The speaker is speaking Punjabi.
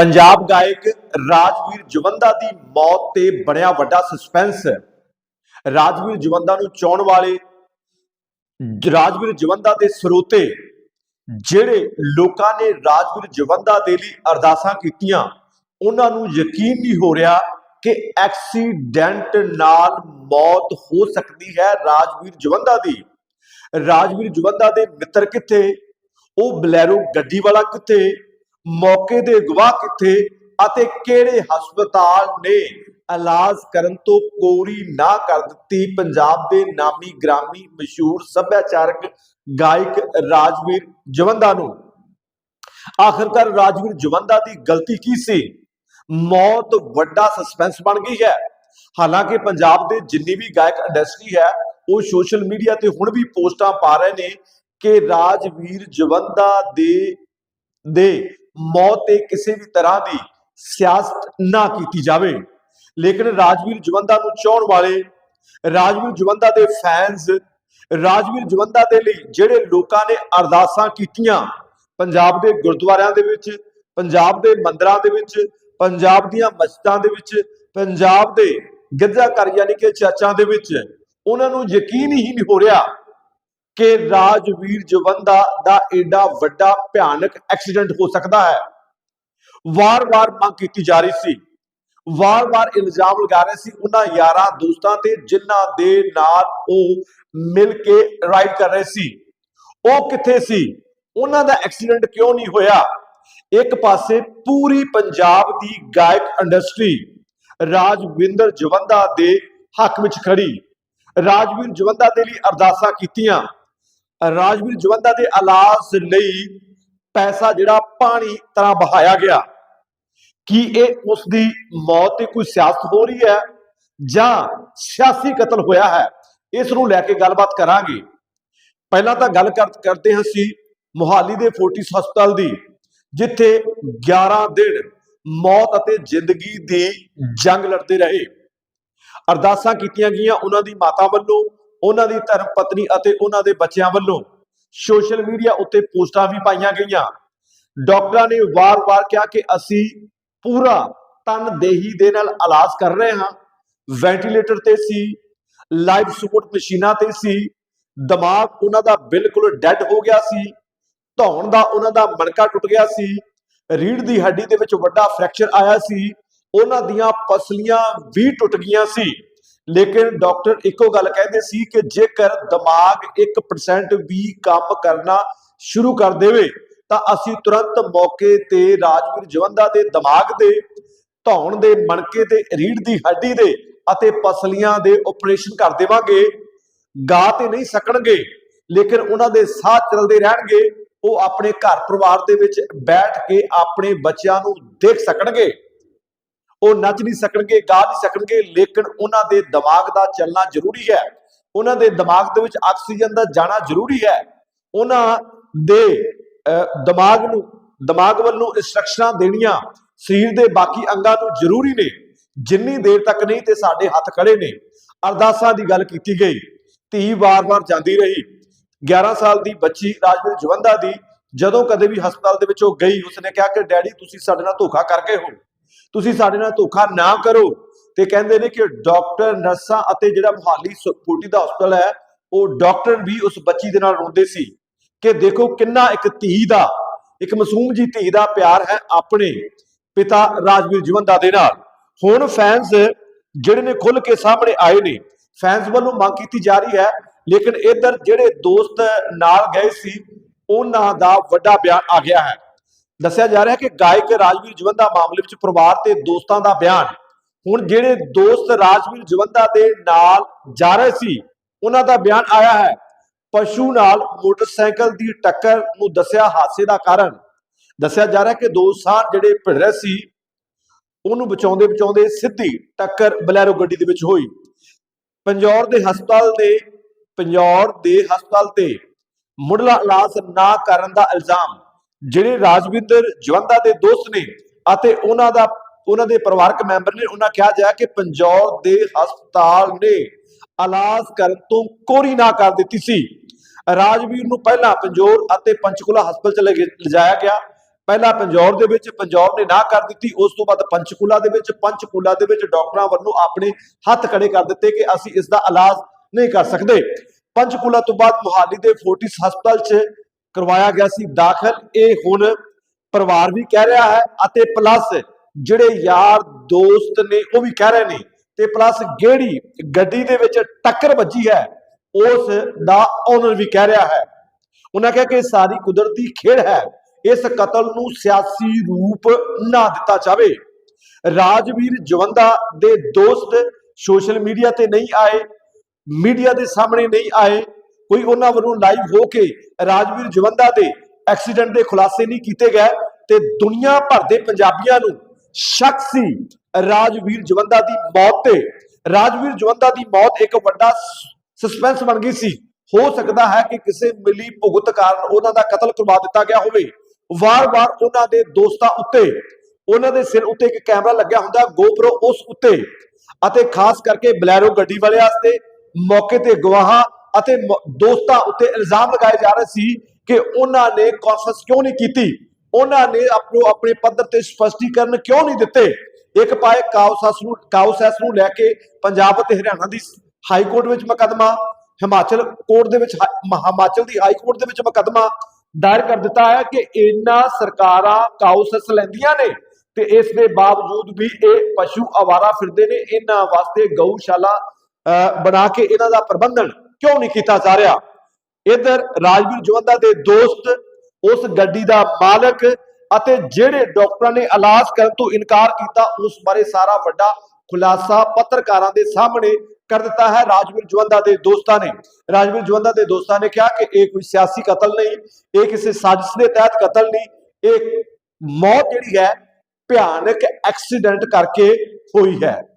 ਪੰਜਾਬ ਗਾਇਕ ਰਾਜਵੀਰ ਜਵੰਦਾ ਦੀ ਮੌਤ ਤੇ ਬਣਿਆ ਵੱਡਾ ਸਸਪੈਂਸ ਰਾਜਵੀਰ ਜਵੰਦਾ ਨੂੰ ਚਾਹਣ ਵਾਲੇ ਰਾਜਵੀਰ ਜਵੰਦਾ ਦੇ ਸਰੋਤੇ ਜਿਹੜੇ ਲੋਕਾਂ ਨੇ ਰਾਜਵੀਰ ਜਵੰਦਾ ਦੇ ਲਈ ਅਰਦਾਸਾਂ ਕੀਤੀਆਂ, ਉਹਨਾਂ ਨੂੰ ਯਕੀਨ ਨਹੀਂ ਹੋ ਰਿਹਾ ਕਿ ਐਕਸੀਡੈਂਟ ਨਾਲ ਮੌਤ ਹੋ ਸਕਦੀ ਹੈ ਰਾਜਵੀਰ ਜਵੰਦਾ ਦੀ। ਰਾਜਵੀਰ ਜਵੰਦਾ ਦੇ ਮਿੱਤਰ ਕਿੱਥੇ? ਉਹ ਬਲੈਰੋ ਗੱਡੀ ਵਾਲਾ ਕਿੱਥੇ? ਮੌਕੇ ਦੇ ਗਵਾਹ ਕਿੱਥੇ ਅਤੇ ਕਿਹੜੇ ਹਸਪਤਾਲ ਨੇ? ਇਲਾਜ ਕਰਨ ਤੋਂ ਕੋਰੀ ਨਾ ਕਰ ਦਿੱਤੀ ਪੰਜਾਬ ਦੇ ਨਾਮੀ ਗ੍ਰਾਮੀ ਮਸ਼ਹੂਰ ਸੱਭਿਆਚਾਰਕ ਗਾਇਕ ਰਾਜਵੀਰ ਜਵੰਦਾ ਨੂੰ। ਆਖਰਕਾਰ ਰਾਜਵੀਰ ਜਵੰਦਾ ਦੀ ਗਲਤੀ ਕੀ ਸੀ? ਮੌਤ ਵੱਡਾ ਸਸਪੈਂਸ ਬਣ ਗਈ ਹੈ। ਹਾਲਾਂਕਿ ਪੰਜਾਬ ਦੇ ਜਿੰਨੀ ਵੀ ਗਾਇਕ ਇੰਡਸਟਰੀ ਹੈ, ਉਹ ਸੋਸ਼ਲ ਮੀਡੀਆ ਤੇ ਹੁਣ ਵੀ ਪੋਸਟਾਂ ਪਾ ਰਹੇ ਨੇ ਕਿ ਰਾਜਵੀਰ ਜਵੰਦਾ ਦੇ ਦੇ ਮੌਤ ਤੇ ਕਿਸੇ ਵੀ ਤਰ੍ਹਾਂ ਦੀ ਸਿਆਸਤ ਨਾ ਕੀਤੀ ਜਾਵੇ। ਲੇਕਿਨ ਰਾਜਵੀਰ ਜਵੰਦਾ ਨੂੰ ਚਾਹਣ ਵਾਲੇ, ਰਾਜਵੀਰ ਜਵੰਦਾ ਦੇ ਫੈਨਸ ਰਾਜਵੀਰ ਜਵੰਦਾ ਦੇ ਲਈ ਜਿਹੜੇ ਲੋਕਾਂ ਨੇ ਅਰਦਾਸਾਂ ਕੀਤੀਆਂ, ਪੰਜਾਬ ਦੇ ਗੁਰਦੁਆਰਿਆਂ ਦੇ ਵਿੱਚ, ਪੰਜਾਬ ਦੇ ਮੰਦਰਾਂ ਦੇ ਵਿੱਚ, ਪੰਜਾਬ ਦੀਆਂ ਮਸਜਿਦਾਂ ਦੇ ਵਿੱਚ, ਪੰਜਾਬ ਦੇ ਗਿਰਜਾਘਰ ਯਾਨੀ ਕਿ ਚਰਚਾਂ ਦੇ ਵਿੱਚ, ਉਹਨਾਂ ਨੂੰ ਯਕੀਨ ਹੀ ਨਹੀਂ ਹੋ ਰਿਹਾ ਕਿ ਰਾਜਵੀਰ ਜਵੰਦਾ ਦਾ ਏਡਾ ਵੱਡਾ ਭਿਆਨਕ ਐਕਸੀਡੈਂਟ ਹੋ ਸਕਦਾ ਹੈ। ਵਾਰ-ਵਾਰ ਮੰਗ ਕੀਤੀ ਜਾ ਰਹੀ ਸੀ। ਵਾਰ-ਵਾਰ ਇਲਜ਼ਾਮ ਲਗਾ ਰਹੇ ਸੀ ਉਹਨਾਂ ਯਾਰਾਂ ਦੋਸਤਾਂ ਤੇ, ਜਿਨ੍ਹਾਂ ਦੇ ਨਾਲ ਉਹ ਮਿਲ ਕੇ ਰਾਈਡ ਕਰ ਰਹੇ ਸੀ। ਉਹ ਕਿੱਥੇ ਸੀ? ਉਹਨਾਂ ਦਾ ਐਕਸੀਡੈਂਟ ਕਿਉਂ ਨਹੀਂ ਹੋਇਆ? ਇੱਕ ਪਾਸੇ ਪੂਰੀ ਪੰਜਾਬ ਦੀ ਗਾਇਕ ਇੰਡਸਟਰੀ ਰਾਜਵਿੰਦਰ ਜਵੰਦਾ ਦੇ ਹੱਕ ਵਿੱਚ ਖੜੀ। ਰਾਜਵੀਰ ਜਵੰਦਾ ਦੇ ਲਈ ਅਰਦਾਸਾਂ ਕੀਤੀਆਂ। ਰਾਜਵੀਰ ਜਵੰਦਾ ਦੇ ਇਲਾਜ ਲਈ ਪੈਸਾ ਜਿਹੜਾ ਪਾਣੀ ਤਰ੍ਹਾਂ ਬਹਾਇਆ ਗਿਆ। ਕੀ ਇਹ ਉਸ ਦੀ ਮੌਤ ਤੇ ਕੋਈ ਸਿਆਸਤ ਹੋ ਰਹੀ ਹੈ ਜਾਂ ਸਿਆਸੀ ਕਤਲ ਹੋਇਆ ਹੈ? ਇਸ ਨੂੰ ਲੈ ਕੇ ਗੱਲਬਾਤ ਕਰਾਂਗੇ। ਪਹਿਲਾਂ ਤਾਂ ਗੱਲ ਕਰ- ਕਰਦੇ ਹਾਂ ਸੀ ਮੁਹਾਲੀ ਦੇ ਫੋਰਟਿਸ ਹਸਪਤਾਲ ਦੀ, ਜਿੱਥੇ 11 ਦਿਨ ਮੌਤ ਅਤੇ ਜ਼ਿੰਦਗੀ ਦੀ ਜੰਗ ਲੜਦੇ ਰਹੇ। ਅਰਦਾਸਾਂ ਕੀਤੀਆਂ ਗਈਆਂ ਉਹਨਾਂ ਦੀ ਮਾਤਾ ਵੱਲੋਂ ਉਹਨਾਂ ਦੀ ਧਰਮ ਪਤਨੀ ਅਤੇ ਉਹਨਾਂ ਦੇ ਬੱਚਿਆਂ ਵੱਲੋਂ ਸੋਸ਼ਲ ਮੀਡੀਆ ਉੱਤੇ ਪੋਸਟਾਂ ਵੀ ਪਾਈਆਂ ਗਈਆਂ। ਡਾਕਟਰਾਂ ਨੇ ਵਾਰ-ਵਾਰ ਕਿਹਾ ਕਿ ਅਸੀਂ ਪੂਰਾ ਤਨਦੇਹੀ ਦੇ ਨਾਲ ਇਲਾਜ ਕਰ ਰਹੇ ਹਾਂ। ਵੈਂਟੀਲੇਟਰ ਤੇ ਸੀ, ਲਾਈਵ ਸਪੋਰਟ ਮਸ਼ੀਨਾਂ ਤੇ ਸੀ, ਦਿਮਾਗ ਉਹਨਾਂ ਦਾ ਬਿਲਕੁਲ ਡੈਡ ਹੋ ਗਿਆ ਸੀ, ਧੌਣ ਦਾ ਉਹਨਾਂ ਦਾ ਮਣਕਾ ਟੁੱਟ ਗਿਆ ਸੀ ਰੀੜ ਦੀ ਹੱਡੀ ਦੇ ਵਿੱਚ ਵੱਡਾ ਫ੍ਰੈਕਚਰ ਆਇਆ ਸੀ, ਉਹਨਾਂ ਦੀਆਂ ਪਸਲੀਆਂ ਵੀ ਟੁੱਟ ਗਈਆਂ ਸੀ। ਲੇਕਿਨ ਡਾਕਟਰ ਇੱਕੋ ਗੱਲ ਕਹਿੰਦੇ ਸੀ ਕਿ ਜੇਕਰ ਦਿਮਾਗ 1% ਵੀ ਕੰਮ ਕਰਨਾ ਸ਼ੁਰੂ ਕਰ ਦੇਵੇ, ਤਾਂ ਅਸੀਂ ਤੁਰੰਤ ਮੌਕੇ ਤੇ ਰਾਜਵੀਰ ਜਵੰਦਾ ਦੇ ਦਿਮਾਗ ਦੇ ਧੌਣ ਦੇ ਮਣਕੇ ਤੇ ਰੀੜ ਦੀ ਹੱਡੀ ਦੇ ਅਤੇ ਪਸਲੀਆਂ ਦੇ ਆਪਰੇਸ਼ਨ ਕਰ ਦੇਵਾਂਗੇ। ਗਾ ਤੇ ਨਹੀਂ ਸਕਣਗੇ, ਲੇਕਿਨ ਉਹਨਾਂ ਦੇ ਸਾਹ ਚੱਲਦੇ ਰਹਿਣਗੇ। ਉਹ ਆਪਣੇ ਘਰ ਪਰਿਵਾਰ ਦੇ ਵਿੱਚ ਬੈਠ ਕੇ ਆਪਣੇ ਬੱਚਿਆਂ ਨੂੰ ਦੇਖ ਸਕਣਗੇ। ਉਹ ਨੱਚ ਨਹੀਂ ਸਕਣਗੇ, ਗਾ ਨਹੀਂ ਸਕਣਗੇ, ਲੇਕਿਨ ਉਹਨਾਂ ਦੇ ਦਿਮਾਗ ਦਾ ਚੱਲਣਾ ਜ਼ਰੂਰੀ ਹੈ। ਉਹਨਾਂ ਦੇ ਦਿਮਾਗ ਦੇ ਵਿੱਚ ਆਕਸੀਜਨ ਦਾ ਜਾਣਾ ਜ਼ਰੂਰੀ ਹੈ। ਉਹਨਾਂ ਦੇ ਦਿਮਾਗ ਨੂੰ, ਦਿਮਾਗ ਵੱਲੋਂ ਇੰਸਟਰਕਸ਼ਨਾਂ ਦੇਣੀਆਂ ਸਰੀਰ ਦੇ ਬਾਕੀ ਅੰਗਾਂ ਨੂੰ ਜ਼ਰੂਰੀ ਨੇ। ਜਿੰਨੀ ਦੇਰ ਤੱਕ ਨਹੀਂ ਤੇ ਸਾਡੇ ਹੱਥ ਖੜੇ ਨੇ। ਅਰਦਾਸਾਂ ਦੀ ਗੱਲ ਕੀਤੀ ਗਈ। ਧੀ ਵਾਰ-ਵਾਰ ਜਾਂਦੀ ਰਹੀ। 11 ਸਾਲ ਦੀ ਬੱਚੀ ਰਾਜਵੀਰ ਜਵੰਦਾ ਦੀ ਜਦੋਂ ਕਦੇ ਵੀ ਹਸਪਤਾਲ ਦੇ ਵਿੱਚ ਉਹ ਗਈ, ਉਸਨੇ ਕਿਹਾ ਕਿ, ਡੈਡੀ, ਤੁਸੀਂ ਸਾਡੇ ਨਾਲ ਧੋਖਾ ਕਰ ਗਏ ਹੋ। ਤੁਸੀਂ ਸਾਡੇ ਨਾਲ ਧੋਖਾ ਨਾ ਕਰੋ। ਤੇ ਕਹਿੰਦੇ ਨੇ ਕਿ ਡਾਕਟਰ, ਨਰਸਾਂ ਅਤੇ ਜਿਹੜਾ ਮੁਹਾਲੀ ਫੋਰਟੀ ਦਾ ਹਸਪਤਾਲ ਹੈ, ਉਹ ਡਾਕਟਰ ਵੀ ਉਸ ਬੱਚੀ ਦੇ ਨਾਲ ਰੋਂਦੇ ਸੀ ਕਿ ਦੇਖੋ ਕਿੰਨਾ ਇੱਕ ਧੀ ਦਾ, ਇੱਕ ਮਾਸੂਮ ਜੀ ਧੀ ਦਾ ਪਿਆਰ ਹੈ ਆਪਣੇ ਪਿਤਾ ਰਾਜਵੀਰ ਜਵੰਦਾ ਦੇ ਨਾਲ। ਹੁਣ ਫੈਨਸ ਜਿਹੜੇ ਨੇ ਖੁੱਲ ਕੇ ਸਾਹਮਣੇ ਆਏ ਨੇ ਫੈਨਸ ਵੱਲੋਂ ਮੰਗ ਕੀਤੀ ਜਾ ਰਹੀ ਹੈ, ਲੇਕਿਨ ਇਧਰ ਜਿਹੜੇ ਦੋਸਤ ਨਾਲ ਗਏ ਸੀ, ਉਹਨਾਂ ਦਾ ਵੱਡਾ ਬਿਆਨ ਆ ਗਿਆ ਹੈ। ਦੱਸਿਆ ਜਾ ਰਿਹਾ ਕਿ ਗਾਇਕ ਰਾਜਵੀਰ ਜਵੰਦਾ ਮਾਮਲੇ ਵਿੱਚ ਪਰਿਵਾਰ ਤੇ ਦੋਸਤਾਂ ਦਾ ਬਿਆਨ ਹੁਣ ਜਿਹੜੇ ਦੋਸਤ ਰਾਜਵੀਰ ਜਵੰਦਾ ਦੇ ਨਾਲ ਜਾ ਰਹੇ ਸੀ, ਉਹਨਾਂ ਦਾ ਬਿਆਨ ਆਇਆ ਹੈ। ਪਸ਼ੂ ਨਾਲ ਮੋਟਰਸਾਈਕਲ ਦੀ ਟੱਕਰ ਨੂੰ ਦੱਸਿਆ ਹਾਦਸੇ ਦਾ ਕਾਰਨ। ਦੱਸਿਆ ਜਾ ਰਿਹਾ ਕਿ ਦੋ ਸਾਹ ਜਿਹੜੇ ਭਿੜ ਰਹੇ ਸੀ, ਉਹਨੂੰ ਬਚਾਉਂਦੇ ਬਚਾਉਂਦੇ ਸਿੱਧੀ ਟੱਕਰ ਬਲੈਰੋ ਗੱਡੀ ਦੇ ਵਿੱਚ ਹੋਈ। ਪੰਜੌਰ ਦੇ ਹਸਪਤਾਲ ਦੇ, ਪੰਜੌਰ ਦੇ ਹਸਪਤਾਲ ਤੇ ਮੁੱਢਲਾ ਇਲਾਜ ਨਾ ਕਰਨ ਦਾ ਇਲਜ਼ਾਮ ਜਿਹੜੇ ਰਾਜਵਿੰਦਰ ਜਵੰਦਾ ਦੇ ਦੋਸਤ ਨੇ ਅਤੇ ਉਹਨਾਂ ਦਾ, ਉਹਨਾਂ ਦੇ ਪਰਿਵਾਰਕ ਮੈਂਬਰ ਨੇ, ਉਹਨਾਂ ਕਿਹਾ ਜਾ ਕਿ ਪੰਜੌਰ ਦੇ ਹਸਪਤਾਲ ਨੇ ਇਲਾਜ ਕਰਨ ਤੋਂ ਕੋਰੀ ਨਾ ਕਰ ਦਿੱਤੀ ਸੀ। ਰਾਜਵੀਰ ਨੂੰ ਪਹਿਲਾਂ ਪੰਜੌਰ ਅਤੇ ਪੰਚਕੂਲਾ ਹਸਪਤਾਲ ਚ ਲਿਜਾਇਆ ਗਿਆ। ਪਹਿਲਾਂ ਪੰਜੌਰ ਦੇ ਵਿੱਚ ਪੰਜੌਰ ਨੇ ਨਾ ਕਰ ਦਿੱਤੀ, ਉਸ ਤੋਂ ਬਾਅਦ ਪੰਚਕੂਲਾ ਦੇ ਵਿੱਚ, ਪੰਚਕੂਲਾ ਦੇ ਵਿੱਚ ਡਾਕਟਰਾਂ ਵੱਲੋਂ ਆਪਣੇ ਹੱਥ ਖੜੇ ਕਰ ਦਿੱਤੇ ਕਿ ਅਸੀਂ ਇਸ ਦਾ ਇਲਾਜ ਨਹੀਂ ਕਰ ਸਕਦੇ। ਪੰਚਕੂਲਾ ਤੋਂ ਬਾਅਦ ਮੁਹਾਲੀ ਦੇ ਫੋਰਟਿਸ ਹਸਪਤਾਲ 'ਚ ਕਰਵਾਇਆ ਗਿਆ ਸੀ ਦਾਖਲ। ਇਹ ਹੁਣ ਪਰਿਵਾਰ ਵੀ ਕਹਿ ਰਿਹਾ ਹੈ ਅਤੇ ਪਲੱਸ ਜਿਹੜੇ ਯਾਰ ਦੋਸਤ ਨੇ ਉਹ ਵੀ ਕਹਿ ਰਹੇ ਨੇ ਤੇ ਪਲੱਸ ਜਿਹੜੀ ਗੱਡੀ ਦੇ ਵਿੱਚ ਟੱਕਰ ਵੱਜੀ ਹੈ, ਉਸ ਦਾ ਓਨਰ ਵੀ ਕਹਿ ਰਿਹਾ ਹੈ। ਉਹਨਾਂ ਕਿਹਾ ਕਿ ਸਾਰੀ ਕੁਦਰਤੀ ਖੇਡ ਹੈ, ਇਸ ਕਤਲ ਨੂੰ ਸਿਆਸੀ ਰੂਪ ਨਾ ਦਿੱਤਾ ਜਾਵੇ। ਰਾਜਵੀਰ ਜਵੰਦਾ ਦੇ ਦੋਸਤ ਸੋਸ਼ਲ ਮੀਡੀਆ ਤੇ ਨਹੀਂ ਆਏ, ਮੀਡੀਆ ਦੇ ਸਾਹਮਣੇ ਨਹੀਂ ਆਏ ਕੋਈ ਉਹਨਾਂ ਵੱਲੋਂ ਲਾਈਵ ਹੋ ਕੇ ਰਾਜਵੀਰ ਜਵੰਦਾ ਦੇ ਐਕਸੀਡੈਂਟ ਦੇ ਖੁਲਾਸੇ ਨਹੀਂ ਕੀਤੇ ਗਏ ਤੇ ਦੁਨੀਆ ਭਰ ਦੇ ਪੰਜਾਬੀਆਂ ਨੂੰ ਸ਼ੱਕ ਸੀ ਰਾਜਵੀਰ ਜਵੰਦਾ ਦੀ ਮੌਤ ਤੇ। ਰਾਜਵੀਰ ਜਵੰਦਾ ਦੀ ਮੌਤ ਇੱਕ ਵੱਡਾ ਸਸਪੈਂਸ ਬਣ ਗਈ ਸੀ। ਹੋ ਸਕਦਾ ਹੈ ਕਿ ਕਿਸੇ ਮਿਲੀ ਭੁਗਤ ਕਾਰਨ ਉਹਨਾਂ ਦਾ ਕਤਲ ਕਰਵਾ ਦਿੱਤਾ ਗਿਆ ਹੋਵੇ। ਵਾਰ-ਵਾਰ ਉਹਨਾਂ ਦੇ ਦੋਸਤਾਂ ਉੱਤੇ, ਉਹਨਾਂ ਦੇ ਸਿਰ ਉੱਤੇ ਇੱਕ ਕੈਮਰਾ ਲੱਗਿਆ ਹੁੰਦਾ, ਗੋਪਰੋ ਉਸ ਉੱਤੇ। ਅਤੇ ਖਾਸ ਕਰਕੇ ਬਲੈਰੋ ਗੱਡੀ ਵਾਲਿਆਂ ਵਾਸਤੇ ਮੌਕੇ ਤੇ ਗਵਾਹਾਂ ਅਤੇ ਦੋਸਤਾਂ ਉੱਤੇ ਇਲਜ਼ਾਮ ਲਗਾਏ ਜਾ ਰਹੇ ਸੀ ਕਿ ਉਹਨਾਂ ਨੇ ਕਾਨਫਰੰਸ ਕਿਉਂ ਨਹੀਂ ਕੀਤੀ? ਉਹਨਾਂ ਨੇ ਆਪਣੋ ਆਪਣੇ ਪੱਧਰ ਤੇ ਸਪਸ਼ਟੀਕਰਨ ਕਿਉਂ ਨਹੀਂ ਦਿੱਤੇ? ਇੱਕ ਪਾਏ ਕਾਉਸਸ ਨੂੰ ਕਾਉਸੈਸ ਨੂੰ ਲੈ ਕੇ ਪੰਜਾਬ ਅਤੇ ਹਰਿਆਣਾ ਦੀ ਹਾਈ ਕੋਰਟ ਵਿੱਚ ਮੁਕੱਦਮਾ ਹਿਮਾਚਲ ਕੋਰਟ ਦੇ ਵਿੱਚ ਹਿਮਾਚਲ ਦੀ ਹਾਈ ਕੋਰਟ ਦੇ ਵਿੱਚ ਮੁਕੱਦਮਾ ਦਾਇਰ ਕਰ ਦਿੱਤਾ ਹੈ ਕਿ ਇਹਨਾਂ ਸਰਕਾਰਾਂ ਕਾਉਸਸ ਲੈਂਦੀਆਂ ਨੇ ਤੇ ਇਸ ਦੇ ਬਾਵਜੂਦ ਵੀ ਇਹ ਪਸ਼ੂ ਆਵਾਰਾ ਫਿਰਦੇ ਨੇ ਇਹਨਾਂ ਵਾਸਤੇ ਗਊਸ਼ਾਲਾ ਅਹ, ਬਣਾ ਕੇ ਇਹਨਾਂ ਦਾ ਪ੍ਰਬੰਧਨ ਕਿਉਂ ਨਹੀਂ ਕੀਤਾ ਜਾ ਰਿਹਾ? ਇਧਰ ਰਾਜਵੀਰ ਜਵੰਦਾ ਦੇ ਦੋਸਤ, ਉਸ ਗੱਡੀ ਦਾ ਮਾਲਕ ਅਤੇ ਜਿਹੜੇ ਡਾਕਟਰਾਂ ਨੇ ਇਲਾਜ ਕਰਨ ਤੋਂ ਇਨਕਾਰ ਕੀਤਾ, ਉਸ ਬਾਰੇ ਸਾਰਾ ਵੱਡਾ ਖੁਲਾਸਾ ਪੱਤਰਕਾਰਾਂ ਦੇ ਸਾਹਮਣੇ ਕਰ ਦਿੱਤਾ ਹੈ ਰਾਜਵੀਰ ਜਵੰਦਾ ਦੇ ਦੋਸਤਾਂ ਨੇ। ਰਾਜਵੀਰ ਜਵੰਦਾ ਦੇ ਦੋਸਤਾਂ ਨੇ ਕਿਹਾ ਕਿ ਇਹ ਕੋਈ ਸਿਆਸੀ ਕਤਲ ਨਹੀਂ, ਇਹ ਕਿਸੇ ਸਾਜ਼ਿਸ਼ ਦੇ ਤਹਿਤ ਕਤਲ ਨਹੀਂ, ਇਹ ਮੌਤ ਜਿਹੜੀ ਹੈ ਭਿਆਨਕ ਐਕਸੀਡੈਂਟ ਕਰਕੇ ਹੋਈ ਹੈ। ਧੰਨ-